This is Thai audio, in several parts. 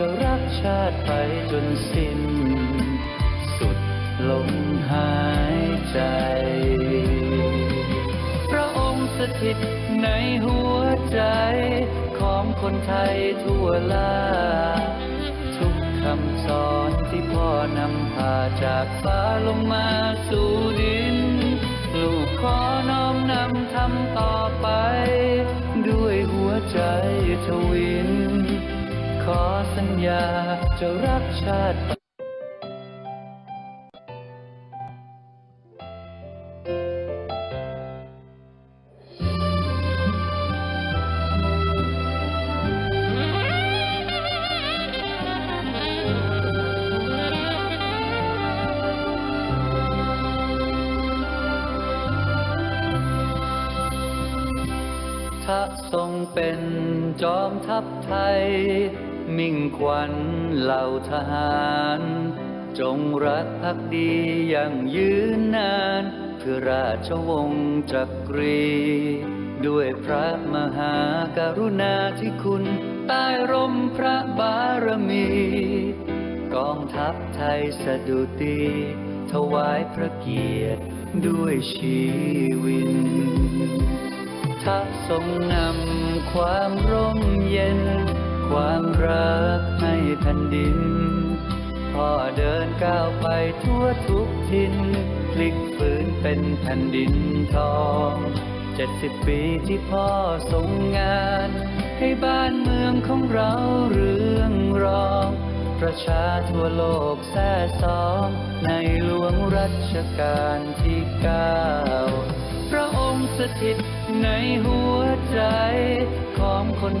จะรักชาติไปจนสิ้น สุดลมหายใจ พระองค์สถิตในหัวใจ ของคนไทยทั่วลา ทุกคำสอนที่พ่อนำพาจากฟ้าลงมาสู่ดิน ลูกขอน้อมนำทำต่อไป ด้วยหัวใจทวิน ขอสัญญาจะรักชาติถ้าทรงเป็นจอมทัพไทย มิ่งขวัญเหล่าทหาร จงรักภักดีอย่างยืนนานเพื่อราชวงศ์จักรี ด้วยพระมหากรุณาธิคุณใต้ร่มพระบารมี กองทัพไทยสดุดีถวายพระเกียรติด้วยชีวินถ้าทรงนำความร่มเย็น ความรักให้แผ่นดิน พ่อเดินก้าวไปทั่วทุกทินพลิกฟื้นเป็นแผ่นดินทองเจ็ดสิบปีที่พ่อทรงงาน ให้บ้านเมืองของเราเรืองรอง ประชาทั่วโลกแท้สอง ในหลวงรัชกาลที่เก้าพระองค์สถิตในหัวใจ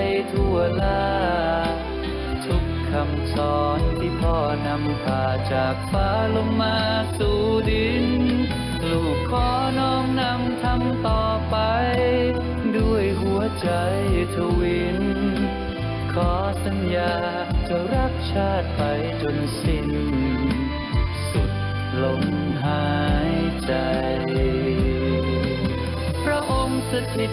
ยทั่วลา ทุกคำสอนที่พ่อนำพาจากฟ้าลงมาสู่ดิน ลูกขอน้อมนำทำต่อไป ด้วยหัวใจทวิน ขอสัญญาจะรักชาติไปจนสิ้น สุดลมหายใจ พระองค์สถิต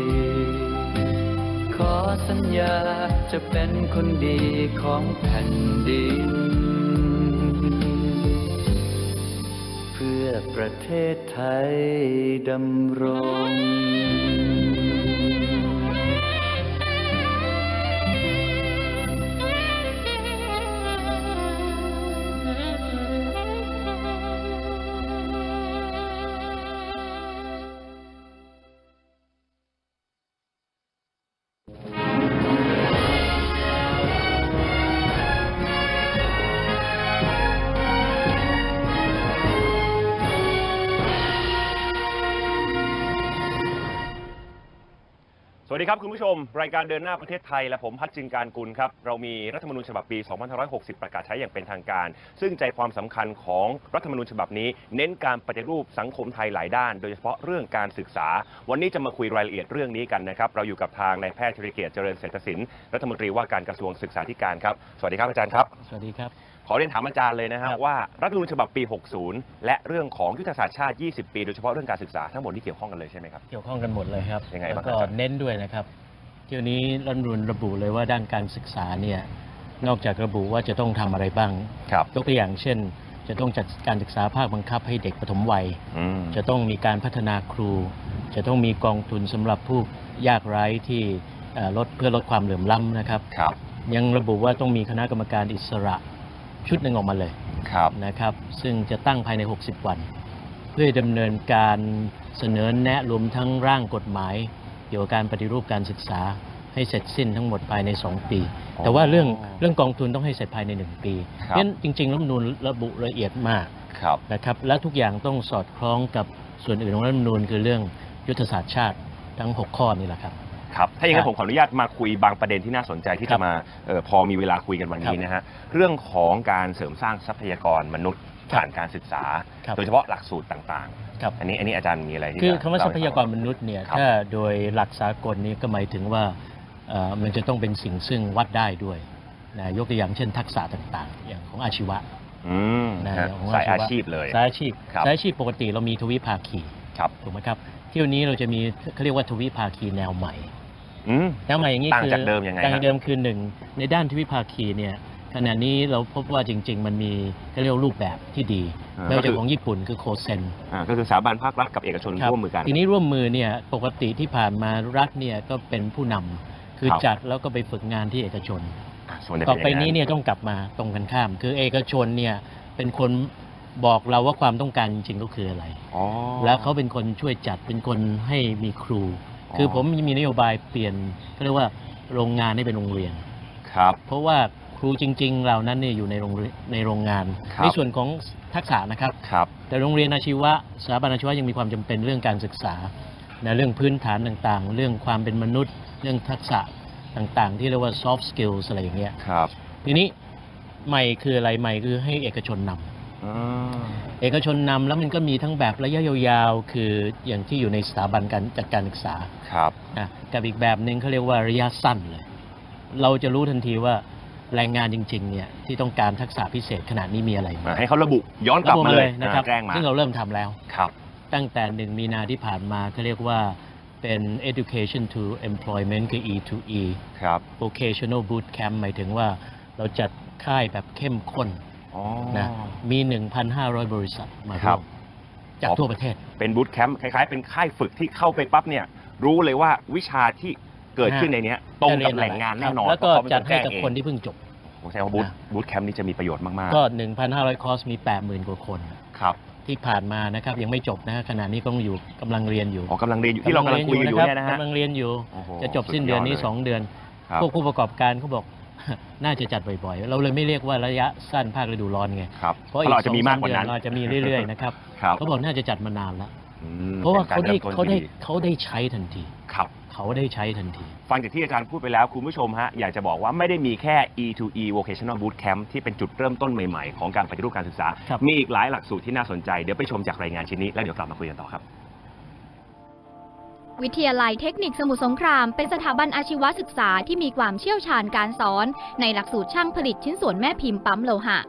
ญาจะเป็นคนดีของแผ่นดิน เพื่อประเทศไทยดำรง วัสดีครับคุณผู้ชม รายการเดินหน้าประเทศไทย และผมพัชจินการกุลครับ เรามีรัฐธรรมนูญฉบับปี 2560 ประกาศใช้อย่างเป็นทางการ ซึ่งใจความสำคัญของรัฐธรรมนูญฉบับนี้ เน้นการปฏิรูปสังคมไทยหลายด้าน โดยเฉพาะเรื่องการศึกษา วันนี้จะมาคุยรายละเอียดเรื่องนี้กันนะครับ เราอยู่กับทางนายแพทย์ธีรเกียรติเจริญเศรษฐศิลป์รัฐมนตรีว่าการกระทรวงศึกษาธิการครับ สวัสดีครับอาจารย์ครับ สวัสดีครับ ขอเรียนถามอาจารย์เลยนะฮะครับว่ารัฐธรรมนูญฉบับปี 60 และเรื่องของยุทธศาสตร์ชาติ 20 ปี โดยเฉพาะเรื่องการศึกษาทั้งหมดที่เกี่ยวข้องกันเลยใช่ไหมครับ เกี่ยวข้องกันหมดเลยครับยังไงบ้างแล้วก็ครับเน้นด้วยนะครับ เที่ยวนี้รัฐธรรมนูญระบุเลยว่าด้านการศึกษาเนี่ยนอกจากระบุว่าจะต้องทำอะไรบ้าง ครับยกตัวอย่างเช่น จะต้องจัดการศึกษาภาคบังคับให้เด็กปฐมวัย อืมจะต้องมีการพัฒนาครู จะต้องมีกองทุนสำหรับผู้ยากไร้ที่เอ่อลดเพื่อลดความเหลื่อมล้ำนะครับ ครับ ยังระบุว่าต้องมีคณะกรรมการอิสระ ชุดหนึ่งออกมาเลยครับนะครับ ซึ่งจะตั้งภายใน 60 วัน เพื่อดำเนินการเสนอแนะรวมทั้งร่างกฎหมาย เกี่ยวกับการปฏิรูปการศึกษาให้เสร็จสิ้นทั้งหมดภายใน 2 ปีอ๋อแต่ว่าเรื่องเรื่องกองทุนต้องให้เสร็จภายใน 1 ปีครับเพราะฉะนั้นจริงๆรัฐธรรมนูญระบุละเอียดมากครับนะครับ และทุกอย่างต้องสอดคล้องกับส่วนอื่นของรัฐธรรมนูญคือเรื่องยุทธศาสตร์ชาติทั้ง 6 ข้อนี่แหละครับ ครับ ถ้าอย่างนั้ครันบผมขออนุญาตมาคุยบางประเด็นที่น่าสนใจที่ครัจะบมาเออพอมีเวลาคุยกันวันนี้ครับนะฮะเรื่องของการเสริมสร้างทรัพยากรมนุษย์ครับผ่านการศึกษาครับโดยเฉพาะหลักสูตรต่างครับๆอันนี้อันนี้อาจารย์มีอะไรที่คือจะคำว่าเล่ทรัพให้ยากฟัรงมนุษย์เนี่ยครับถ้าโดยหลักสากลนี้ก็หมายถึงว่าเอ่อมันจะต้องเป็นสิ่งซึ่งวัดได้ด้วยนะยกตัวอย่างเช่นทักษะต่างๆ อย่างของอาชีวะอืมนะฮะของสายอาวะชีพเลยสายอาชีพครับสายอาชีพปกติเรามีทวิภาคีครับถูกไหมครับเที่ยวนี้เราจะมีเขาเรียกว่าทวิภาคีแนวใหม่ อืมแนวใหม่อย่างนี้ต่างคือจากเดิมยังไงต่างฮะจากเดิมคือหนึ่งในด้านทวิภาคีเนี่ยขณะนี้เราพบว่าจริง ๆ มันมีเขาเรียกว่ารูปแบบที่ดีอ่าไม่ว่าก็คืจะอ ของญี่ปุ่นคือโคเซน อ่าก็คือสถาบันภาครัฐกับเอกชนครับร่วมมือกัน ทีนี้ร่วมมือเนี่ยปกติที่ผ่านมารัฐเนี่ยก็เป็นผู้นำคือครับ จัดแล้วก็ไปฝึกงานที่เอกชน อะส่วนใหญ่ต่อไปเป็ย่างนี้เนี่ยต้องกลับมาตรงกันข้าม คือเอกชนเนี่ยเป็นคนบอกเราว่าความต้องการจริงๆก็คืออะไร อ๋อ แล้วเขาเป็นคนช่วยจัดเป็นคนให้มีครูอ๋อ คือผมมีนโยบายเปลี่ยนเขาเรียกว่าโรงงานให้เป็นโรงเรียน ครับ เพราะว่าครูจริง ๆ เหล่านั้นเนี่ยอยู่ในโรงเรียนในโรงงานครับในส่วนของทักษะนะครับครับ แต่โรงเรียนอาชีวะสถาบันอาชีวะยังมีความจำเป็นเรื่องการศึกษานะเรื่องพื้นฐานต่างๆ เรื่องความเป็นมนุษย์ เรื่องทักษะต่างๆ ที่เรียกว่า soft skills อะไรอย่างเงี้ยครับ ทีนี้ใหม่คืออะไรใหม่คือให้เอกชนนำอืม เอกชนนำแล้วมันก็มีทั้งแบบระยะยาวๆ คืออย่างที่อยู่ในสถาบันการจัดการศึกษาครับ นะกับอีกแบบหนึ่งเขาเรียกว่าระยะสั้นเลย เราจะรู้ทันทีว่าแรงงานจริงๆเนี่ยที่ต้องการทักษะพิเศษขนาดนี้มีอะไรอะให้เขาระบุย้อนกลับมาเลยนะครับอะแจ้งมาซึ่งเราเริ่มทำแล้ว ครับ ตั้งแต่หนึ่งมีนาที่ผ่านมาเขาเรียกว่าเป็น education to employment คือ E to E ครับ vocational boot camp หมายถึงว่าเราจัดค่ายแบบเข้มข้นอ๋อ นะมี 1,500 บริษัทมาครัร่วบมจากทั่วประเทศ เป็นบูตแคมป์คล้ายๆ เป็นค่ายฝึกที่เข้าไปปั๊บเนี่ย รู้เลยว่าวิชาที่เกิดขึ้นในเนี้ยตรงกับแหล่งงานแน่นอนแล้วก็เพราะเขาจัดเป็นให้กับแจ้งคนที่เพิ่งจบผมแสดงว่าบูตนะบูตแคมป์นี้จะมีประโยชน์มากก็ 1,500 คอร์สมี 80,000 กว่าคนๆครับที่ผ่านมานะครับยังไม่จบนะฮะขณะนี้ก็ต้องอยู่กำลังเรียนอยู่อ๋อกำลังเรียนอยู่ที่เรากำลังคุยกันอยู่เนี่ยนะฮะกำลังเรียนอยู่โอ้โหจะจบสิ้นเดือนนี้สุยลย2เดือนครับพวกผู้ประกอบการเขาบอก น่าจะจัดบ่อยๆ เราเลยไม่เรียกว่าระยะสั้นภาคฤดูร้อนไงครับเพราะเพราะเราอาจจะมีมากกว่าสองสนั้นเดือเราอาจจะมีเรื่อยๆนะครับครับเขาบอกน่าจะจัดมานานแล้วอืมเพราะว่าป็นเขาได้ริ่มต้นเขาได้ที่เขาได้ใช้ทันทีครับเขาได้ใช้ทันที ฟังจากที่อาจารย์พูดไปแล้วคุณผู้ชมฮะอยากจะบอกว่าไม่ได้มีแค่ E to E Vocational Boot Camp ที่เป็นจุดเริ่มต้นใหม่ๆ ของการปฏิรูปการศึกษาครับมีอีกหลายหลักสูตรที่น่าสนใจ เดี๋ยวไปชมจากรายงานชิ้นนี้แล้วเดี๋ยวกลับมาคุยกันต่อครับ วิทยาลัยเทคนิคสมุทรสงคราม เป็นสถาบันอาชีวศึกษาที่มีความเชี่ยวชาญการสอน ในหลักสูตรช่างผลิตชิ้นส่วนแม่พิมพ์ปั๊มโลหะ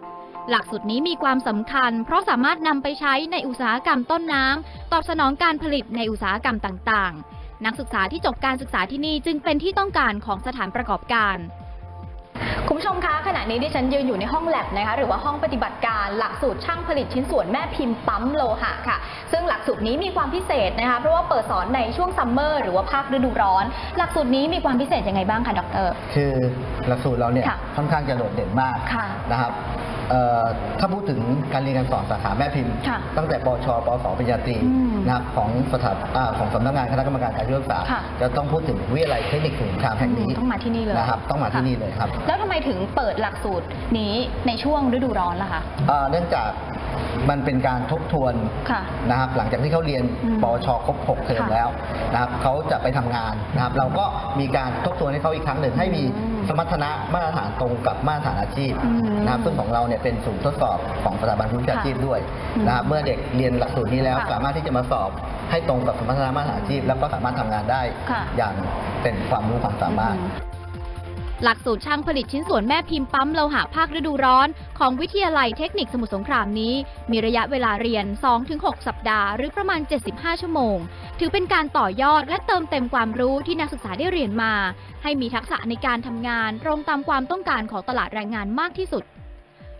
หลักสูตรนี้มีความสำคัญ เพราะสามารถนำไปใช้ในอุตสาหกรรมต้นน้ำตอบสนองการผลิตในอุตสาหกรรมต่าง ๆ นักศึกษาที่จบการศึกษาที่นี่จึงเป็นที่ต้องการของสถานประกอบการ คุณผู้ชมคะขณะนี้ดิฉันยืนอยู่ในห้องแลบนะคะหรือว่าห้องปฏิบัติการหลักสูตรช่างผลิตชิ้นส่วนแม่พิมพ์ปั๊มโลหะค่ะ ซึ่งหลักสูตรนี้มีความพิเศษนะคะเพราะว่าเปิดสอนในช่วงซัมเมอร์หรือว่าภาคฤดูร้อน หลักสูตรนี้มีความพิเศษยังไงบ้างคะดร คือหลักสูตรเราเนี่ยค่ะค่อนข้างจะโดดเด่นมากค่ะนะครับเอ่อ ถ้าพูดถึงการเรียนการสอนสาขาแม่พิมพ์ ค่ะตั้งแต่ปชปสปริญญาตรีอืมนะครับของสถาอ่าของสำนักงานคณะกรรมการการศึกษาค่ะ จะต้องพูดถึงวิทยาลัยเทคนิคสมุทรสงครามแห่งนี้ต้องมาที่นี่เลยนะครับต้องมาที่นี่เลยครับแล้วทำไมถึงเปิดหลักสูตรนี้ในช่วงฤดูร้อนล่ะคะอ่าเนื่องจากมันเป็นการทบทวนค่ะนะครับหลังจากที่เขาเรียนอืมปวชครบ 6 เทอมค่ะแล้วนะครับเขาจะไปทำงานนะครับเราก็มีการทบทวนให้เขาอีกครั้งหนึ่งให้มีอืม สมรรถนะมาตรฐานตรงกับมาตรฐานอาชีพอืมนะครับซึ่งของเราเนี่ยเป็นศูนย์ทดสอบของสถาบันวิชาชีพด้วยอืมนะครับเมื่อเด็กเรียนหลักสูตรนี้แล้วค่ะสามารถที่จะมาสอบให้ตรงกับสมรรถนะมาตรฐานอาชีพ แล้วก็สามารถทำงานได้ค่ะอย่างเป็นความรู้ความสามารถ หลักสูตรช่างผลิตชิ้นส่วนแม่พิมพ์ปั๊มโลหะภาคฤดูร้อน ของวิทยาลัยเทคนิคสมุทรสงครามนี้ มีระยะเวลาเรียน 2-6 สัปดาห์ หรือประมาณ 75 ชั่วโมง ถือเป็นการต่อยอดและเติมเต็มความรู้ที่นักศึกษาได้เรียนมา ให้มีทักษะในการทำงานตรงตามความต้องการของตลาดแรงงานมากที่สุด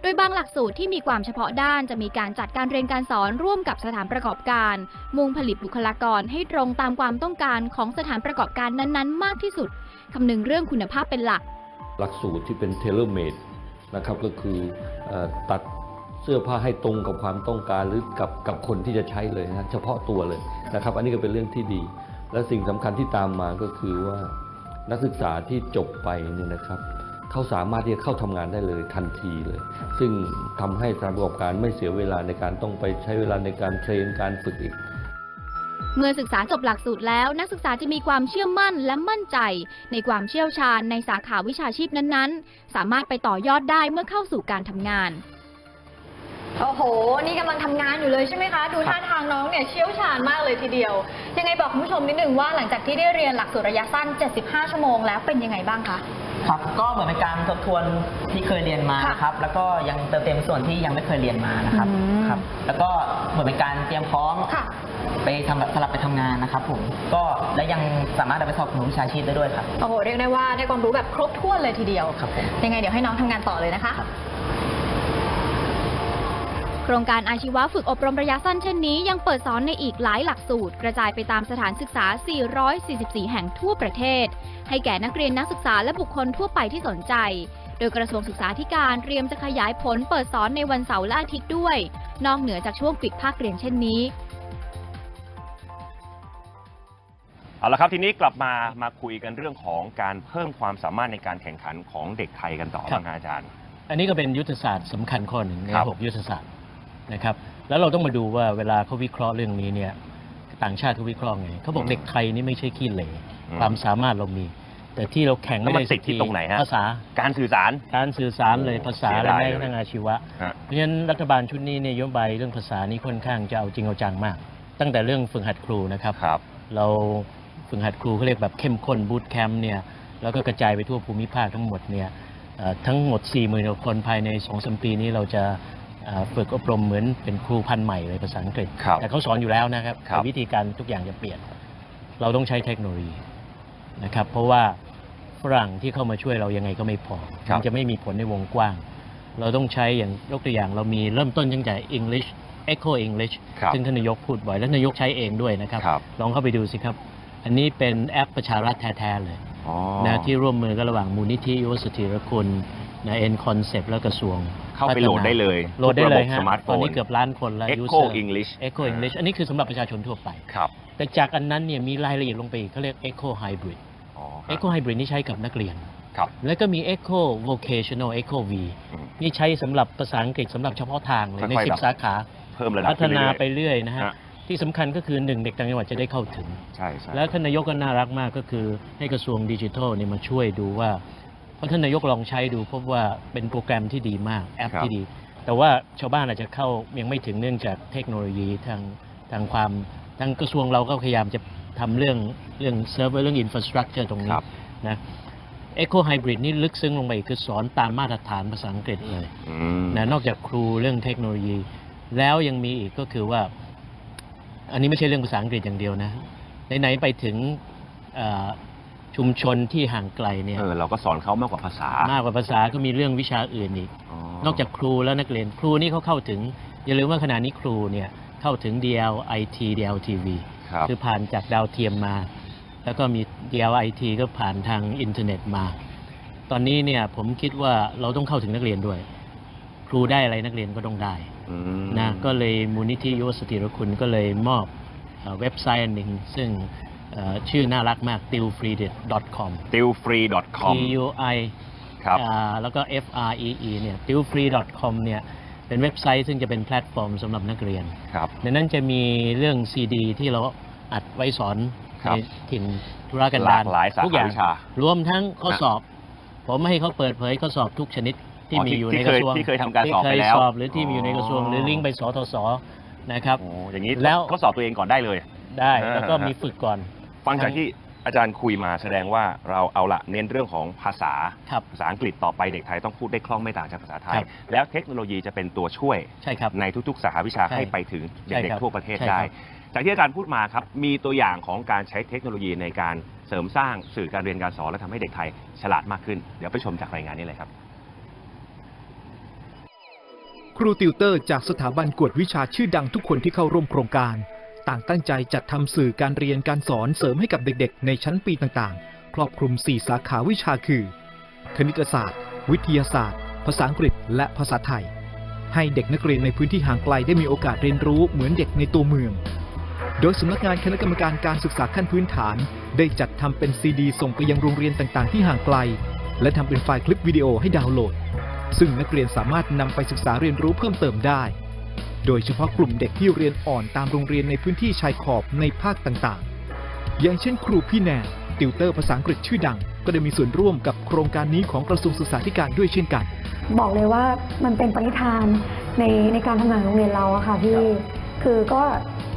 โดยบางหลักสูตรที่มีความเฉพาะด้านจะมีการจัดการเรียนการสอนร่วมกับสถานประกอบการ มุ่งผลิตบุคลากรให้ตรงตามความต้องการของสถานประกอบการนั้นๆ มากที่สุด คำนึงเรื่องคุณภาพเป็นหลัก หลักสูตรที่เป็นเทเลเมดนะครับก็คืออตัดเสื้อผ้าให้ตรงกับความต้องการหรือกับกับคนที่จะใช้เลยนะเฉพาะตัวเลยนะครับ อันนี้ก็เป็นเรื่องที่ดี และสิ่งสำคัญที่ตามมาก็คือว่านักศึกษาที่จบไปเนี่ยนะครับเขาสามารถที่จะเข้าทำงานได้เลยทันทีเลย ซึ่งทำให้สถานประกอบการไม่เสียเวลาในการต้องไปใช้เวลาในการเทรนการฝึกอีก เมื่อศึกษาจบหลักสูตรแล้วนักศึกษาจะมีความเชื่อมั่นและมั่นใจ ในความเชี่ยวชาญในสาขาวิชาชีพนั้นๆ สามารถไปต่อยอดได้เมื่อเข้าสู่การทำงาน โอ้โห นี่กำลังทำงานอยู่เลยใช่ไหมคะ ดูท่าทางน้องเนี่ยเชี่ยวชาญมากเลยทีเดียว ยังไงบอกคุณผู้ชมนิดนึงว่าหลังจากที่ได้เรียนหลักสูตรระยะสั้น 75 ชั่วโมงแล้วเป็นยังไงบ้างคะ ครับ ก็เหมือนเป็นการทบทวนที่เคยเรียนมาค่ะนะครับ แล้วก็ยังเติมเต็มส่วนที่ยังไม่เคยเรียนมานะครับ อืมครับ แล้วก็เหมือนเป็นการเตรียมพร้อมค่ะ ไปทำสลับไปทำงานนะครับผมก็และยังสามารถเอาไปสอบหนูวิชาชีพได้ด้วยครับ โอ้โห เรียกได้ว่าได้ความรู้แบบครบถ้วนเลยทีเดียว ครับผม ยังไงเดี๋ยวให้น้องทำงานต่อเลยนะคะโครงการอาชีวะฝึกอบรมระยะสั้นเช่นนี้ ยังเปิดสอนในอีกหลายหลักสูตร กระจายไปตามสถานศึกษา 444 แห่งทั่วประเทศ ให้แก่นักเรียนนักศึกษาและบุคคลทั่วไปที่สนใจ โดยกระทรวงศึกษาธิการเตรียมจะขยายผลเปิดสอนในวันเสาร์และอาทิตย์ด้วย นอกเหนือจากช่วงปิดภาคเรียนเช่นนี้ เอาละครับทีนี้กลับมามาคุยกันเรื่องของการเพิ่มความสามารถในการแข่งขันของเด็กไทยกันต่อครับ บ้างนะอาจารย์ อันนี้ก็เป็นยุทธศาสตร์สำคัญข้อหนึ่งในครับหกยุทธศาสตร์นะครับแล้วเราต้องมาดูว่าเวลาเขาวิเคราะห์เรื่องนี้เนี่ยต่างชาติเขาวิเคราะห์ไงเขาบอกเด็กไทยนี่ไม่ใช่ขี้เหร่ความสามารถเรามี แต่ที่เราแข่งแล้วมันไสักติดที่ตรงไหนฮะ ภาษาการสื่อสาร การสื่อสารเลยภาษาเสียและดายแม้เลยกระทั่งอาชีวะ ฮะ เพราะฉะนั้นรัฐบาลชุดนี้เนี่ยนโยบายเรื่องภาษานี้ค่อนข้างจะเอาจริงเอาจังมาก ตั้งแต่เรื่องฝึกหัดครูนะครับ ครับ เรา ฝึกหัดครูเขาเรียกแบบเข้มข้นบูตแคมป์เนี่ยแล้วก็กระจายไปทั่วภูมิภาคทั้งหมดเนี่ยเอ่อทั้งหมด 4 0,000กว่าคนภายใน2อสปีนี้เราจะเอ่อฝึกอบรมเหมือนเป็นครูพันธุ์ใหม่เลยภาษาอังกฤษครับแต่เขาสอนอยู่แล้วนะครับครับแต่วิธีการทุกอย่างจะเปลี่ยน เราต้องใช้เทคโนโลยีนะครับ เพราะว่าฝรั่งที่เข้ามาช่วยเรายังไงก็ไม่พอครับมันจะไม่มีผลในวงกว้าง เราต้องใช้อย่างยกตัวอย่างเรามีเริ่มต้นตั้งแต่ English Echo English ครับซึ่งท่านนายกพูดบ่อย และนายกใช้เองด้วยนะครับครับลองเข้าไปดูสิครับ อันนี้เป็นแอปประชารัฐแท้ๆเลยอ๋อ นะที่ร่วมมือกันระหว่างมูลนิธิยุวสถิรคุณนะเอ็นคอนเซปต์และกระทรวงเข้าไปโหลดได้เลยโหลดได้เลยทุกระบบฮะสมาร์ทโฟนตอนนี้เกือบล้านคนแล้ว Echo user English Echo English อันนี้คือสำหรับประชาชนทั่วไป ครับแต่จากอันนั้นเนี่ยมีรายละเอียดลงไปอีกเขาเรียก Echo Hybrid อ๋อครับ Echo Hybrid นี่ใช้กับนักเรียน ครับ แล้วก็มี Echo Vocational Echo V อืมนี่ใช้สำหรับภาษาอังกฤษสำหรับเฉพาะทางเลย ใน ค่อยๆสิแบบบสาขา เพิ่มระดับพัฒนาขึ้ไปเรื่อยเรื่อยนะฮะ ฮะ ที่สำคัญก็คือหนึ่งเด็กต่างจังหวัดจะได้เข้าถึงๆใช่ใช่แล้วท่านนายกก็น่ารักมากก็คือให้กระทรวงดิจิทัลเนี่ยมาช่วยดูว่า เพราะท่านนายกลองใช้ดูพบว่าเป็นโปรแกรมที่ดีมากแอปที่ดี แต่ว่าชาวบ้านอาจจะเข้ายังไม่ถึงเนื่องจากเทคโนโลยีทางทางความทางกระทรวงเราก็พยายามจะทำเรื่องเรื่องเซิร์ฟเวอร์เรื่องอินฟราสตรักเจอร์ตรงนี้ครับนะ Echo Hybrid นี่ลึกซึ้งลงไปอีกคือสอนตามมาตรฐานภาษาอังกฤษเลยอืมนะนอกจากครูเรื่องเทคโนโลยี แล้วยังมีอีกก็คือว่า อันนี้ไม่ใช่เรื่องภาษาอังกฤษอย่างเดียวนะไหนๆไปถึงเอ่อชุมชนที่ห่างไกลเนี่ยเออเราก็สอนเขามากกว่าภาษามากกว่าภาษาก็มีเรื่องวิชาอื่นอีกนอกจากครูแล้วนักเรียนครูนี่เขาเข้าถึง อย่าลืมว่าขณะนี้ครูเนี่ยเข้าถึง DLIT DLTV ครับคือผ่านจากดาวเทียมมา แล้วก็มี DLIT ก็ผ่านทางอินเทอร์เน็ตมา ตอนนี้เนี่ยผมคิดว่าเราต้องเข้าถึงนักเรียนด้วย ครูได้อะไรนักเรียนก็ต้องได้อืม นะก็เลยมูลนิธิยุวสถิรคุณก็เลยมอบเอ่อเว็บไซต์อันหนึ่งซึ่งเอ่อชื่อน่ารักมาก tillfree.com ติวฟรี t .com u i ครับอ่าแล้วก็ f r e e เนี่ย tillfree.com เนี่ยเป็นเว็บไซต์ซึ่งจะเป็นแพลตฟอร์มสำหรับนักเรียนครับในนั้นจะมีเรื่องซีดีที่เราอัดไว้สอนครัในบถิ่นธุรกันหดาลารกหลายสาทุกอขาย่างวิชารวมทั้งข้อสอบ ผมให้เขาเปิดเผยข้อสอบทุกชนิด ที่อ๋อมีที่อยู่ที่ในกระทรวงเคยที่เคยทำการสอบที่ไปเคยแล้วสอบหรือที่มีอยู่ในกระทรวงอ๋อหรือลิงก์ไปสทศนะครับโอ้อย่างนี้แล้วทดสอบตัวเองก่อนได้เลยได้แล้วก็มีฝึกก่อน ฟังจากที่อาจารย์คุยมาแสดงว่าเราเอาละเน้นเรื่องของภาษาครับภาษาอังกฤษต่อไปเด็กไทยต้องพูดได้คล่องไม่ต่างจากภาษาไทคยรับแล้วเทคโนโลยีจะเป็นตัวช่วยใช่ครับในทุกๆ สาขาวิชาใช่ให้ไปถึงใช่เด็กครับๆทั่วประเทศใช่ครับได้ จากที่อาจารย์พูดมาครับ มีตัวอย่างของการใช้เทคโนโลยีในการเสริมสร้างสื่อการเรียนการสอนและทำให้เด็กไทยฉลาดมากขึ้น เดี๋ยวไปชมจากรายงานนี้เลยครับ ครูติวเตอร์จากสถาบันกวดวิชาชื่อดังทุกคนที่เข้าร่วมโครงการ ต่างตั้งใจจัดทำสื่อการเรียนการสอนเสริมให้กับเด็กๆ ในชั้นปีต่างๆ ครอบคลุม 4 สาขาวิชาคือ คณิตศาสตร์ วิทยาศาสตร์ ภาษาอังกฤษ และภาษาไทย ให้เด็กนักเรียนในพื้นที่ห่างไกลได้มีโอกาสเรียนรู้เหมือนเด็กในตัวเมือง โดยสำนักงานคณะกรรมการการศึกษาขั้นพื้นฐาน ได้จัดทำเป็นซีดี ส่งไปยังโรงเรียนต่างๆ ที่ห่างไกล และทำเป็นไฟล์คลิปวิดีโอให้ดาวน์โหลด ซึ่งนักเรียนสามารถนำไปศึกษาเรียนรู้เพิ่มเติมได้ โดยเฉพาะกลุ่มเด็กที่เรียนอ่อนตามโรงเรียนในพื้นที่ชายขอบในภาคต่างๆ อย่างเช่น ครูพี่แนนติวเตอร์ภาษาอังกฤษชื่อดัง ก็ได้มีส่วนร่วมกับโครงการนี้ของกระทรวงศึกษาธิการด้วยเช่นกัน บอกเลยว่ามันเป็นปณิธานในในการทำงานโรงเรียนเราอะค่ะพี่คือก็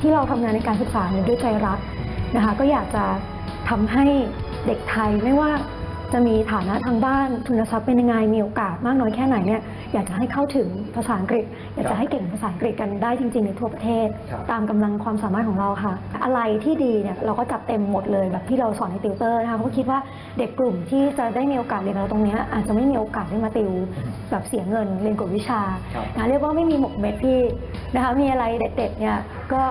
ที่เราทำงานในการศึกษาเนี่ยด้วยใจรักนะคะ ก็อยากจะทำให้เด็กไทยไม่ว่า จะมีฐานะทางบ้านทุนทรัพย์เป็นยังไงมีโอกาสมากน้อยแค่ไหนเนี่ยอยากจะให้เข้าถึงภาษาอังกฤษ อยากจะให้เก่งภาษาอังกฤษกันได้จริง ๆ ในทั่วประเทศครับตามกำลังความสามารถของเราค่ะ อะไรที่ดีเนี่ยเราก็จัดเต็มหมดเลยแบบที่เราสอนในติวเตอร์นะคะเพราะคิดว่าเด็กกลุ่มที่จะได้มีโอกาสเรียนเราตรงเนี้ยอาจจะไม่มีโอกาสได้มาติวแบบเสียเงินเรียนกฎวิชาครับนะเรียกว่าไม่มีหมกเม็ดพี่นะคะมีอะไรเด็ดๆเนี่ยก็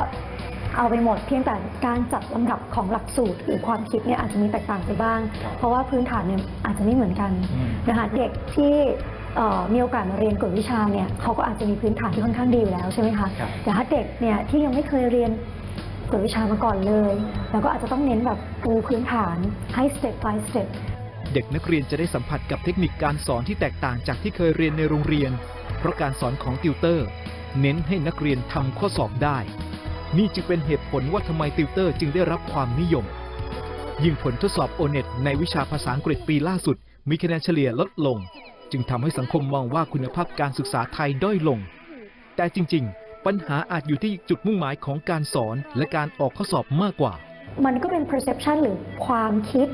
เอาไปหมดเพียงแต่การจัดลำดับของหลักสูตร หรือความคิดเนี่ยอาจจะมีแตกต่างไปบ้าง เพราะว่าพื้นฐานเนี่ยอาจจะไม่เหมือนกันอืมนะคะเด็กที่เอ่อมีโอกาสมาเรียนกฎวิชาเนี่ยเขาก็อาจจะมีพื้นฐานที่ค่อนข้างดีอยู่แล้วใช่ไหมคะครับแต่ถ้าเด็กเนี่ยที่ยังไม่เคยเรียนกฎวิชามาก่อนเลย แล้วก็อาจจะต้องเน้นแบบปูพื้นฐานให้ step by step เด็กนักเรียนจะได้สัมผัสกับเทคนิคการสอนที่แตกต่างจากที่เคยเรียนในโรงเรียน เพราะการสอนของติวเตอร์ เน้นให้นักเรียนทำข้อสอบได้ นี่จึงเป็นเหตุผลว่าทำไมติวเตอร์จึงได้รับความนิยม ยิ่งผลทดสอบโอเน็ตในวิชาภาษาอังกฤษปีล่าสุด มีคะแนนเฉลี่ยลดลง จึงทำให้สังคมมองว่าคุณภาพการศึกษาไทยด้อยลง แต่จริง ๆ ปัญหาอาจอยู่ที่จุดมุ่งหมายของการสอนและการออกข้อสอบมากกว่า มันก็เป็น perception หรือความคิด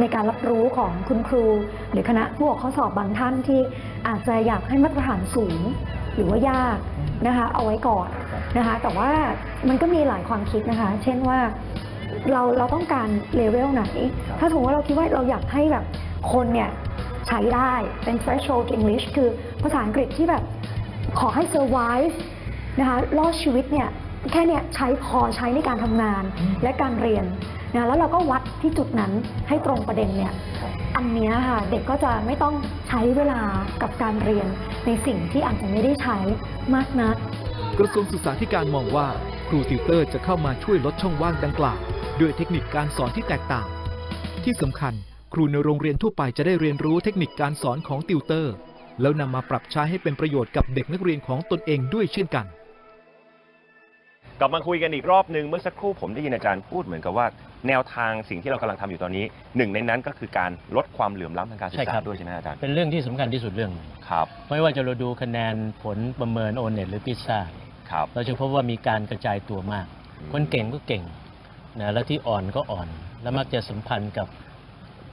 ในการรับรู้ของคุณครู หรือคณะผู้ออกข้อสอบบางท่านที่อาจจะอยากให้มาตรฐานสูง หรือว่ายากนะคะเอาไว้ก่อน นะคะ แต่ว่ามันก็มีหลายความคิดนะคะ เช่นว่าเราเราต้องการเลเวลไหน ถ้าสมมติว่าเราคิดว่าเราอยากให้แบบคนเนี่ยใช้ได้เป็น threshold English คือภาษาอังกฤษที่แบบขอให้ survive นะคะรอดชีวิตเนี่ยแค่เนี่ยใช้พอใช้ในการทำงานและการเรียนนะแล้วเราก็วัดที่จุดนั้นให้ตรงประเด็นเนี่ยอันเนี้ยค่ะเด็กก็จะไม่ต้องใช้เวลากับการเรียนในสิ่งที่อาจจะไม่ได้ใช้มากนัก กระทรวงศึกษาธิการมองว่า ครูติวเตอร์จะเข้ามาช่วยลดช่องว่างดังกล่าว ด้วยเทคนิคการสอนที่แตกต่าง ที่สำคัญ ครูในโรงเรียนทั่วไปจะได้เรียนรู้เทคนิคการสอนของติวเตอร์ แล้วนำมาปรับใช้ให้เป็นประโยชน์กับเด็กนักเรียนของตนเองด้วยเช่นกันกลับมาคุยกันอีกรอบหนึ่งเมื่อสักครู่ผมได้ยินอาจารย์พูดเหมือนกับว่า แนวทางสิ่งที่เรากำลังทำอยู่ตอนนี้หนึ่งในนั้นก็คือการลดความเหลื่อมล้ำทางการศึกใช่ครัษาบด้วยใช่ไหมอาจารย์เป็นเรื่องที่สำคัญที่สุดเรื่องหนึ่งครับไม่ว่าจะเราดูคะแนนผลประเมินโอเน็ตหรือพิซซ่า ครับเราจะพบว่ามีการกระจายตัวมากอืมคนเก่งก็เก่งนะแล้วที่อ่อนก็อ่อน แล้วมักจะสัมพันธ์กับ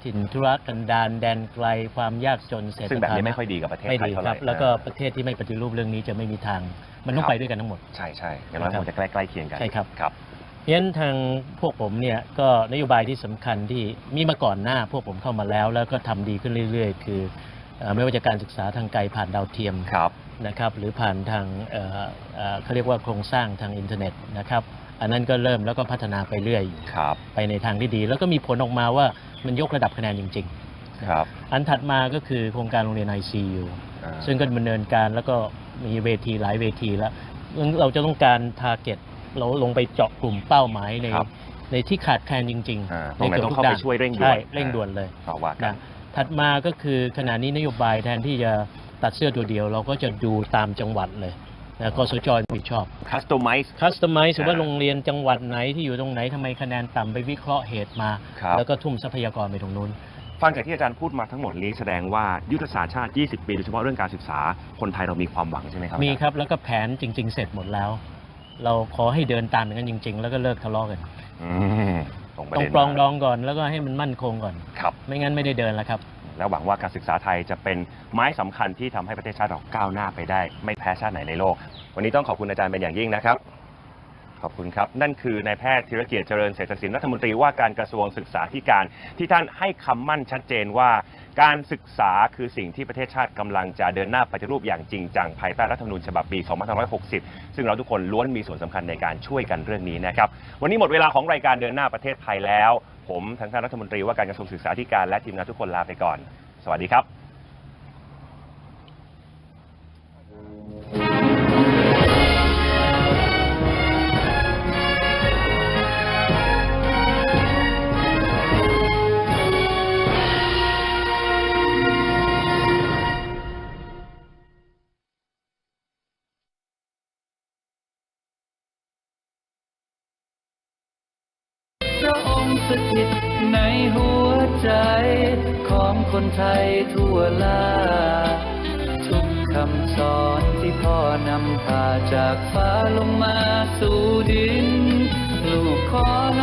ถิ่นธุรกันดารแดนไกลความยากจนเศรษฐซึ่งแบบนี้ฐานะไม่ค่อยดีกับประเทศไม่ไทยดีเท่าคไหรัร่บแล้วก็ประเทศที่ไม่ปฏิรูปเรื่องนี้จะไม่มีทาง มันต้องครับไปด้วยกันทั้งหมด ใช่ใช่อย่างน้อยครับคงจะใกล้ๆเคียงกันใช่ครับ ครับเพราะฉะนั้นทางพวกผมเนี่ยก็นโยบายที่สำคัญที่มีมาก่อนหน้าพวกผมเข้ามาแล้ว แล้วก็ทำดีขึ้นเรื่อย ๆ คือเอ่อไม่ว่าจะการศึกษาทางไกลผ่านดาวเทียม ครับ นะครับหรือผ่านทางเอ่อเอ่อเขาเรียกว่าโครงสร้างทางอินเทอร์เน็ตนะครับอันนั้นก็เริ่มแล้วก็พัฒนาไปเรื่อยครับไปในทางที่ดี แล้วก็มีผลออกมาว่ามันยกระดับคะแนนจริงครับๆอันถัดมาก็คือโครงการโรงเรียน ICU อ่าซึ่งก็ดำเนินการแล้วก็มีเวทีหลายเวทีแล้วเราจะต้องการทาร์เก็ตเราลงไปเจาะกลุ่มเป้าหมายในครับในที่ขาดแคลนจริงอ่าๆตรงไหนกืบต้องทุกเข้าไปด้นช่วยเร่งด่วนใช่เร่งด่วนเลยต่อว่ากันนะถัดมาก็คือขณะนี้นโยบายแทนที่จะ ตัดเสื้อตัวเดียวเราก็จะดูตามจังหวัดเลยนะกสจรับผิดชอบคัสตอมไมซ์คัสตอมไมซ์ว่าอ่าโรงเรียนจังหวัดไหนที่อยู่ตรงไหนทำไมคะแนนต่ำไปวิเคราะห์เหตุมา ครับ แล้วก็ทุ่มทรัพยากรไปตรงนู้น ฟังจากที่อาจารย์พูดมาทั้งหมดนี้แสดงว่ายุทธศาสตร์ชาติ 20 ปีโดยเฉพาะเรื่องการศึกษาคนไทยเรามีความหวังใช่ไหมครับมีครับ แล้วก็แผนจริง ๆ เสร็จหมดแล้ว เราขอให้เดินตามอย่างนั้นจริง ๆ แล้วก็เลิกทะเลาะกันอืมตรงประต้องเด็นปรองดมากองก่อนแล้วก็ให้มันมั่นคงก่อน ครับ ไม่งั้นไม่ได้เดินแล้วครับ และหวังว่าการศึกษาไทยจะเป็นไม้สำคัญที่ทำให้ประเทศชาติเราก้าวหน้าไปได้ ไม่แพ้ชาติไหนในโลก วันนี้ต้องขอบคุณอาจารย์เป็นอย่างยิ่งนะครับ ขอบคุณครับ นั่นคือนายแพทย์ธีรเกียรติเจริญเศรษฐศิลป์รัฐมนตรีว่าการกระทรวงศึกษาธิการ ที่ท่านให้คำมั่นชัดเจนว่า การศึกษาคือสิ่งที่ประเทศชาติกำลังจะเดินหน้าปฏิรูปอย่างจริงจังภายใต้รัฐธรรมนูญฉบับปี 2560 ซึ่งเราทุกคนล้วนมีส่วนสำคัญในการช่วยกันเรื่องนี้นะครับ วันนี้หมดเวลาของรายการเดินหน้าประเทศไทยแล้ว ผมทั้งท่านรัฐมนตรีว่าการกระทรวงศึกษาธิการและทีมงานทุกคนลาไปก่อน สวัสดีครับ